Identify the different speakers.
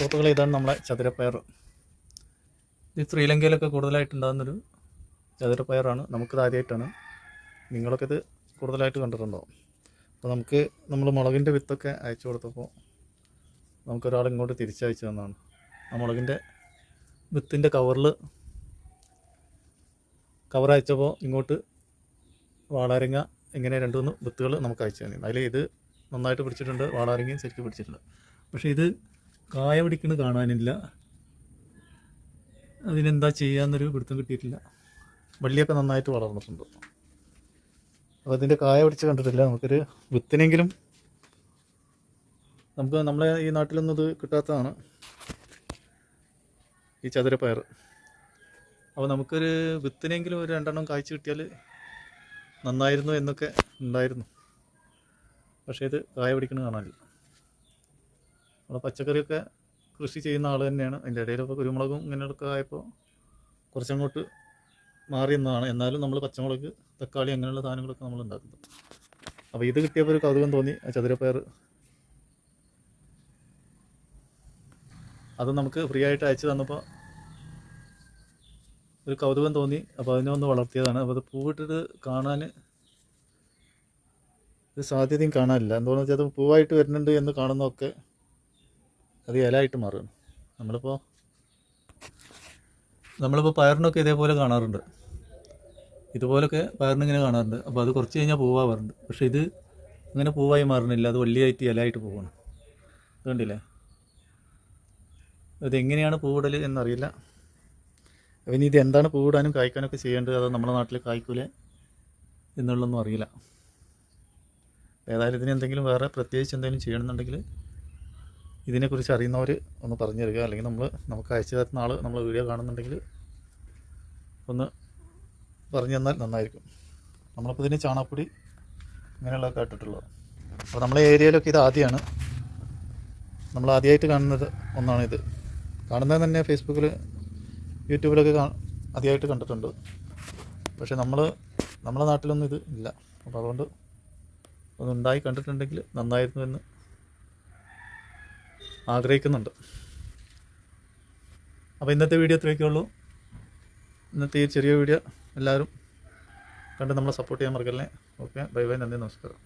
Speaker 1: സുഹൃത്തുക്കളെ ഇതാണ് നമ്മളെ ചതുരപ്പയർ. ഇത് ശ്രീലങ്കയിലൊക്കെ കൂടുതലായിട്ടുണ്ടാകുന്നൊരു ചതുരപ്പയറാണ്. നമുക്കിത് ആദ്യമായിട്ടാണ് നിങ്ങളൊക്കെ ഇത് കൂടുതലായിട്ട് കണ്ടിട്ടുണ്ടോ? അപ്പോൾ നമുക്ക് നമ്മൾ മുളകിന്റെ വിത്തൊക്കെ അയച്ചു കൊടുത്തപ്പോൾ നമുക്കൊരാൾ ഇങ്ങോട്ട് തിരിച്ചയച്ചു തന്നതാണ് ആ മുളകിന്റെ വിത്തിന്റെ കവറിൽ കവർ അയച്ചപ്പോൾ ഇങ്ങോട്ട് വാളാരങ്ങ ഇങ്ങനെ രണ്ട് മൂന്ന് വിത്തുകൾ നമുക്ക് അയച്ചു തന്നെ അതിൽ ഇത് നന്നായിട്ട് പിടിച്ചിട്ടുണ്ട്. വാളാരങ്ങയും ശരിക്കും പിടിച്ചിട്ടുണ്ട്. പക്ഷേ ഇത് കായ പിടിക്കുന്നത് കാണാനില്ല. അതിനെന്താ ചെയ്യാന്നൊരു പിടുത്തം കിട്ടിയിട്ടില്ല. വള്ളിയൊക്കെ നന്നായിട്ട് വളർന്നിട്ടുണ്ട്. അപ്പോൾ അതിന്റെ കായ പിടിച്ച് കണ്ടിട്ടില്ല. നമുക്കൊരു വിത്തിനെങ്കിലും നമുക്ക് നമ്മളെ ഈ നാട്ടിലൊന്നും ഇത് കിട്ടാത്തതാണ്. ഈ ചതുരപ്പയർ. അപ്പോൾ നമുക്കൊരു വിത്തിനെങ്കിലും ഒരു രണ്ടെണ്ണം കായ്ച്ചു കിട്ടിയാൽ നന്നായിരുന്നു എന്നൊക്കെ ഉണ്ടായിരുന്നു. പക്ഷേ ഇത് കായ പിടിക്കുന്നത് കാണാനില്ല. നമ്മൾ പച്ചക്കറിയൊക്കെ കൃഷി ചെയ്യുന്ന ആൾ തന്നെയാണ്. അതിന്റെ ഇടയിലൊക്കെ കുരുമുളകും ഇങ്ങനെയൊക്കെ ആയപ്പോൾ കുറച്ചങ്ങോട്ട് മാറി എന്നതാണ്. എന്നാലും നമ്മൾ പച്ചമുളക് തക്കാളി അങ്ങനെയുള്ള സാധനങ്ങളൊക്കെ നമ്മൾ ഉണ്ടാക്കുന്നത് അപ്പോൾ ഇത് കിട്ടിയപ്പോൾ ഒരു കൗതുകം തോന്നി. ആ ചതുരപ്പയർ. അത് നമുക്ക് ഫ്രീ ആയിട്ട് അയച്ചു തന്നപ്പോൾ ഒരു കൗതുകം തോന്നി. അപ്പോൾ അതിനെ ഒന്ന് വളർത്തിയതാണ്. അപ്പോൾ അത് പൂവിട്ടിട്ട് കാണാൻ ഒരു സാധ്യതയും കാണാനില്ല. എന്തുകൊണ്ടെന്ന് വെച്ചാൽ അത് പൂവായിട്ട് വരുന്നുണ്ട് എന്ന് കാണുന്നതൊക്കെ അത് ഇലയായിട്ട് മാറും നമ്മളിപ്പോൾ നമ്മളിപ്പോൾ പയറിനൊക്കെ ഇതേപോലെ കാണാറുണ്ട്. ഇതുപോലൊക്കെ പയറിനിങ്ങനെ കാണാറുണ്ട്. അപ്പോൾ അത് കുറച്ച് കഴിഞ്ഞാൽ പൂവാറുണ്ട് പക്ഷേ ഇത് അങ്ങനെ പൂവായി മാറുന്നില്ല. അത് വള്ളിയായിട്ട് ഇലയായിട്ട് പോവാണ്. കണ്ടില്ലേ? അതെങ്ങനെയാണ് പൂവിടൽ എന്നറിയില്ല. ഇനി ഇത് എന്താണ് പൂവിടാനും കായ്ക്കാനൊക്കെ ചെയ്യേണ്ടത്? അത് നമ്മുടെ നാട്ടിൽ കായ്ക്കൂലേ എന്നുള്ളതൊന്നും അറിയില്ല. ഏതായാലും ഇതിന് എന്തെങ്കിലും വേറെ പ്രത്യേകിച്ച് എന്തെങ്കിലും ചെയ്യണമെന്നുണ്ടെങ്കിൽ ഇതിനെക്കുറിച്ച് അറിയുന്നവർ ഒന്ന് പറഞ്ഞു തരിക. അല്ലെങ്കിൽ നമ്മൾ നമുക്ക് അയച്ചു തരുന്ന ആൾ നമ്മൾ വീഡിയോ കാണുന്നുണ്ടെങ്കിൽ ഒന്ന് പറഞ്ഞു തന്നാൽ നന്നായിരിക്കും. നമ്മളിപ്പോൾ ഇതിന് ചാണകപ്പൊടി ഇങ്ങനെയുള്ളതൊക്കെ ഇട്ടിട്ടുള്ളത്. അപ്പോൾ നമ്മളെ ഏരിയയിലൊക്കെ ഇത് ആദ്യമാണ് നമ്മൾ ആദ്യമായിട്ട് കാണുന്നത് ഒന്നാണ് ഇത്. കാണുന്നത് തന്നെ ഫേസ്ബുക്കിൽ യൂട്യൂബിലൊക്കെ ആദ്യമായിട്ട് കണ്ടിട്ടുണ്ട്. പക്ഷേ നമ്മൾ നമ്മളെ നാട്ടിലൊന്നും ഇത് ഇല്ല. അപ്പോൾ അതുകൊണ്ട് ഒന്നുണ്ടായി കണ്ടിട്ടുണ്ടെങ്കിൽ നന്നായിരുന്നു എന്ന് ആഗ്രഹിക്കുന്നുണ്ട്. അപ്പോൾ ഇന്നത്തെ വീഡിയോ ഇത്രയൊക്കെ ഉള്ളൂ. ഇന്നത്തെ ഈ ചെറിയ വീഡിയോ എല്ലാവരും കണ്ട് നമ്മളെ സപ്പോർട്ട് ചെയ്യാൻ മറക്കല്ലേ. ഓക്കെ. Bye bye. നന്ദി. നമസ്കാരം.